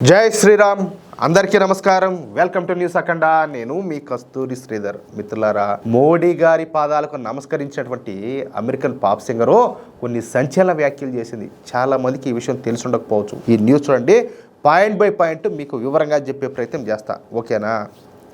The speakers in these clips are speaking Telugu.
జై శ్రీరామ్. అందరికీ నమస్కారం. వెల్కమ్ టు న్యూస్ అఖండ నేను మీ కస్తూరి శ్రీధర్. మిత్రులారా మోడీ గారి పాదాలకు నమస్కరించినటువంటి అమెరికన్ పాప్ సింగరు కొన్ని సంచలన వ్యాఖ్యలు చేసింది. చాలా మందికి ఈ విషయం తెలిసి ఉండకపోవచ్చు. ఈ న్యూస్ చూడండి. పాయింట్ బై పాయింట్ మీకు వివరంగా చెప్పే ప్రయత్నం చేస్తా. ఓకేనా?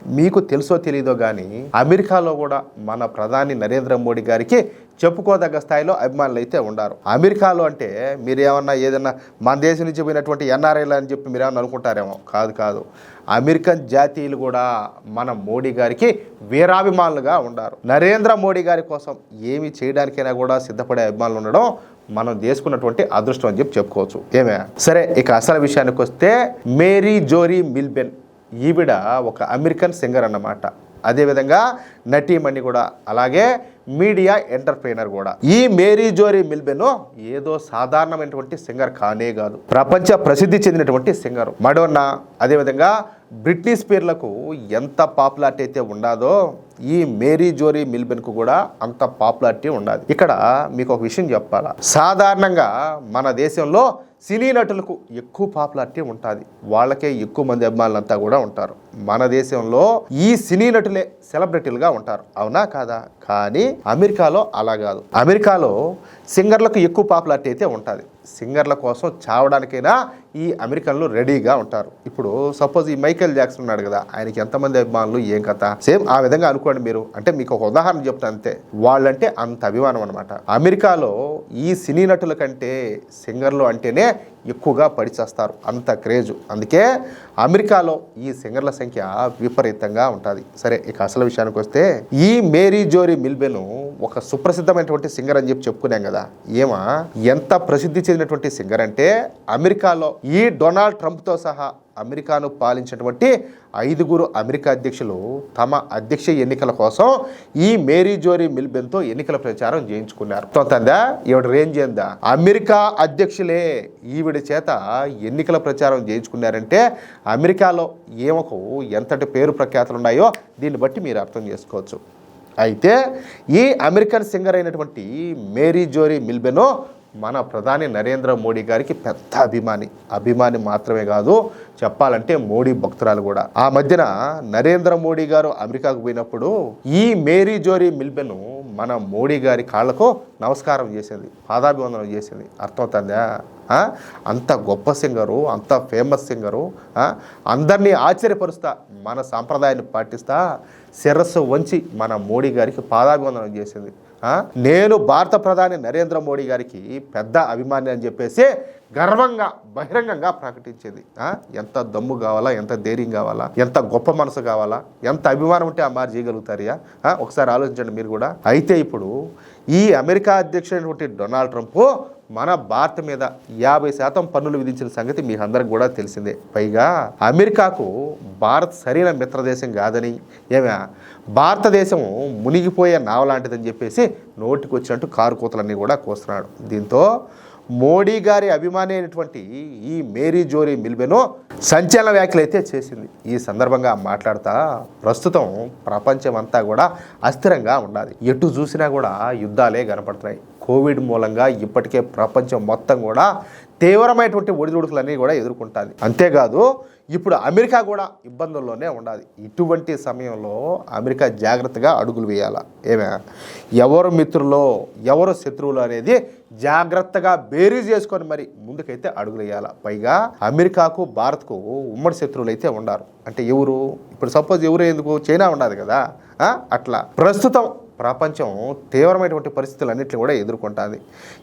మీకు తెలుసో తెలీదో కానీ అమెరికాలో కూడా మన ప్రధాని నరేంద్ర మోడీ గారికి చెప్పుకోదగ్గ స్థాయిలో అభిమానులు అయితే ఉండారు. అమెరికాలో అంటే మీరు ఏమన్నా ఏదన్నా మన దేశం నుంచి పోయినటువంటి ఎన్ఆర్ఐలు అని చెప్పి మీరు ఏమన్నా అనుకుంటారేమో? కాదు కాదు. అమెరికన్ జాతీయులు కూడా మన మోడీ గారికి వీరాభిమానులుగా ఉండారు. నరేంద్ర మోడీ గారి కోసం ఏమి చేయడానికైనా కూడా సిద్ధపడే అభిమానులు ఉండడం మనం చేసుకున్నటువంటి అదృష్టం అని చెప్పి చెప్పుకోవచ్చు. ఏమే? సరే ఇక అసలు విషయానికి వస్తే మేరీ జోరీ మిల్బెన్. ఈవిడ ఒక అమెరికన్ సింగర్ అన్నమాట. అదేవిధంగా నటీమణి కూడా అలాగే మీడియా ఎంటర్ప్రైనర్ కూడా. ఈ మేరీ జోరీ మిల్బెను ఏదో సాధారణమైనటువంటి సింగర్ కానే కాదు. ప్రపంచ ప్రసిద్ధి చెందినటువంటి సింగర్. మడోన్నా అదేవిధంగా బ్రిట్నీ స్పీర్లకు ఎంత పాపులారిటీ అయితే ఉండాదో ఈ మేరీ జోరీ మిల్బెన్కు కూడా అంత పాపులారిటీ ఉండదు. ఇక్కడ మీకు ఒక విషయం చెప్పాలా? సాధారణంగా మన దేశంలో సినీ నటులకు ఎక్కువ పాపులారిటీ ఉంటుంది. వాళ్ళకే ఎక్కువ మంది అభిమానులంతా కూడా ఉంటారు. మన దేశంలో ఈ సినీ నటులే సెలబ్రిటీలుగా ఉంటారు. అవునా కాదా? కానీ అమెరికాలో అలా కాదు. అమెరికాలో సింగర్లకు ఎక్కువ పాపులారిటీ అయితే ఉంటుంది. సింగర్ల కోసం చావడానికైనా ఈ అమెరికన్లు రెడీగా ఉంటారు. ఇప్పుడు సపోజ్ ఈ మైకేల్ జాక్సన్ ఉన్నాడు కదా ఆయనకి ఎంతమంది అభిమానులు ఏం కథ? సేమ్ ఆ విధంగా అనుకోండి మీరు. అంటే మీకు ఒక ఉదాహరణ చెప్తాను అంతే. వాళ్ళంటే అంత అభిమానం అనమాట అమెరికాలో ఈ సినీ నటుల కంటే సింగర్లు అంటేనే ఎక్కువగా పడిచేస్తారు అంత క్రేజు. అందుకే అమెరికాలో ఈ సింగర్ల సంఖ్య విపరీతంగా ఉంటుంది. సరే ఇక అసలు విషయానికి వస్తే ఈ మేరీ జోరీ మిల్బెను ఒక సుప్రసిద్ధమైనటువంటి సింగర్ అని చెప్పి చెప్పుకున్నాం కదా. ఏమా? ఎంత ప్రసిద్ధి చెందినటువంటి సింగర్ అంటే అమెరికాలో ఈ డొనాల్డ్ ట్రంప్తో సహా అమెరికాను పాలించినటువంటి ఐదుగురు అమెరికా అధ్యక్షులు తమ అధ్యక్ష ఎన్నికల కోసం ఈ మేరీ జోరీ మిల్బెన్తో ఎన్నికల ప్రచారం చేయించుకున్నారు. తోతందా? ఈవిడ రేంజ్ ఏందా? అమెరికా అధ్యక్షులే ఈవిడ చేత ఎన్నికల ప్రచారం చేయించుకున్నారంటే అమెరికాలో ఏమకు ఎంతటి పేరు ప్రఖ్యాతులు ఉన్నాయో దీన్ని బట్టి మీరు అర్థం చేసుకోవచ్చు. అయితే ఈ అమెరికన్ సింగర్ అయినటువంటి మేరీ జోరీ మిల్బెనో మన ప్రధాని నరేంద్ర మోడీ గారికి పెద్ద అభిమాని. అభిమాని మాత్రమే కాదు చెప్పాలంటే మోడీ భక్తురాలు కూడా. ఆ మధ్యన నరేంద్ర మోడీ గారు అమెరికాకు పోయినప్పుడు ఈ మేరీ జోరీ మిల్బెను మన మోడీ గారి కాళ్ళకు నమస్కారం చేసింది పాదాభివందనం చేసింది. అర్థమవుతుందా? అంత గొప్ప సింగరు అంత ఫేమస్ సింగరు అందరినీ ఆశ్చర్యపరుస్తా మన సాంప్రదాయాన్ని పాటిస్తా శిరస్సు వంచి మన మోడీ గారికి పాదాభివందనం చేసింది. నేను భారత ప్రధాని నరేంద్ర మోడీ గారికి పెద్ద అభిమాని అని చెప్పేసి గర్వంగా బహిరంగంగా ప్రకటించేది. ఎంత దమ్ము కావాలా ఎంత ధైర్యం కావాలా ఎంత గొప్ప మనసు కావాలా ఎంత అభిమానం ఉంటే ఆ మారు చేయగలుగుతారియా ఒకసారి ఆలోచించండి మీరు కూడా. అయితే ఇప్పుడు ఈ అమెరికా అధ్యక్షుడైనటువంటి డొనాల్డ్ ట్రంప్ మన భారత్ మీద యాభై శాతం పన్నులు విధించిన సంగతి మీ అందరికి కూడా తెలిసిందే. పైగా అమెరికాకు భారత్ సరైన మిత్రదేశం కాదని ఏమే? భారతదేశం మునిగిపోయే నావలాంటిదని చెప్పేసి నోటికి వచ్చినట్టు కారు కూతలన్నీ కూడా కోస్తున్నాడు. దీంతో మోడీ గారి అభిమాని అయినటువంటి ఈ మేరీ జోరీ మిల్బెను సంచలన వ్యాఖ్యలు అయితే చేసింది. ఈ సందర్భంగా మాట్లాడుతా ప్రస్తుతం ప్రపంచం అంతా కూడా అస్థిరంగా ఉండాలి. ఎటు చూసినా కూడా యుద్ధాలే కనపడుతున్నాయి. కోవిడ్ మూలంగా ఇప్పటికే ప్రపంచం మొత్తం కూడా తీవ్రమైనటువంటి ఒడిదుడుకులన్నీ కూడా ఎదుర్కొంటుంది. అంతేకాదు ఇప్పుడు అమెరికా కూడా ఇబ్బందుల్లోనే ఉండాలి ఇటువంటి సమయంలో అమెరికా జాగ్రత్తగా అడుగులు వేయాల? ఏమే? ఎవరు మిత్రులో ఎవరు శత్రువులు అనేది జాగ్రత్తగా బేరీ చేసుకొని మరి ముందుకైతే అడుగులు వేయాల? పైగా అమెరికాకు భారత్కు ఉమ్మడి శత్రువులు అయితే ఉండారు. అంటే ఎవరు? ఇప్పుడు సపోజ్ ఎవరు ఎందుకు? చైనా ఉండదు కదా. అట్లా. ప్రస్తుతం ప్రపంచం తీవ్రమైనటువంటి పరిస్థితులన్నింటినీ కూడా ఎదుర్కొంటుంది.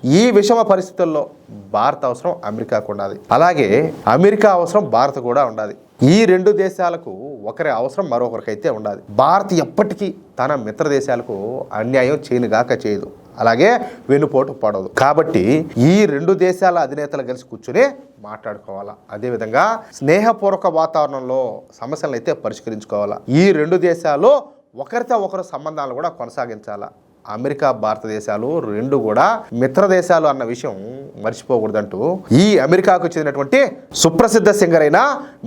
ఈ విషమ పరిస్థితుల్లో భారత అవసరం అమెరికాకు ఉండాలి. అలాగే అమెరికా అవసరం భారత్ కూడా ఉండాలి. ఈ రెండు దేశాలకు ఒకరి అవసరం మరొకరికైతే ఉండాలి. భారత్ ఎప్పటికీ తన మిత్ర దేశాలకు అన్యాయం చేయనుగాక చేయదు. అలాగే వెనుపోటు పడదు. కాబట్టి ఈ రెండు దేశాల అధినేతలు కలిసి కూర్చుని మాట్లాడుకోవాలా. అదేవిధంగా స్నేహపూర్వక వాతావరణంలో సమస్యలను అయితే పరిష్కరించుకోవాలా. ఈ రెండు దేశాలు ఒకరితో ఒకరు సంబంధాలు కూడా కొనసాగించాలా? అమెరికా భారతదేశాలు రెండు కూడా మిత్ర దేశాలు అన్న విషయం మర్చిపోకూడదంటూ ఈ అమెరికాకు చెందినటువంటి సుప్రసిద్ధ సింగర్ అయిన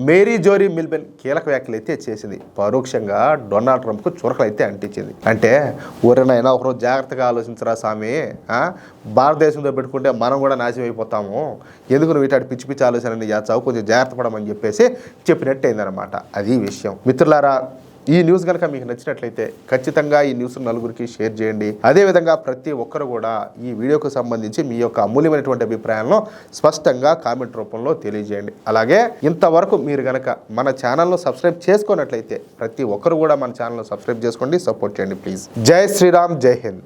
మేరీ జోరీ మిల్బెన్ కీలక వ్యాఖ్యలు అయితే చేసింది. పరోక్షంగా డొనాల్డ్ ట్రంప్కు చురకలు అయితే అంటించింది. అంటే ఊరినైనా ఒకరోజు జాగ్రత్తగా ఆలోచించరా స్వామి భారతదేశంలో పెట్టుకుంటే మనం కూడా నాశనం అయిపోతాము. ఎందుకు నువ్వు ఇటు పిచ్చి పిచ్చి ఆలోచనని చేస్తావు? కొంచెం జాగ్రత్త పడమని చెప్పేసి చెప్పినట్టు అయిందనమాట అది విషయం. మిత్రులారా ఈ న్యూస్ కనుక మీకు నచ్చినట్లయితే ఖచ్చితంగా ఈ న్యూస్ నలుగురికి షేర్ చేయండి. అదేవిధంగా ప్రతి ఒక్కరు కూడా ఈ వీడియోకు సంబంధించి మీ యొక్క అమూల్యమైనటువంటి అభిప్రాయాలను స్పష్టంగా కామెంట్ రూపంలో తెలియజేయండి. అలాగే ఇంతవరకు మీరు కనుక మన ఛానల్ను సబ్స్క్రైబ్ చేసుకున్నట్లయితే ప్రతి ఒక్కరు కూడా మన ఛానల్ను సబ్స్క్రైబ్ చేసుకోండి సపోర్ట్ చేయండి ప్లీజ్ జై శ్రీరామ్ జై హింద్.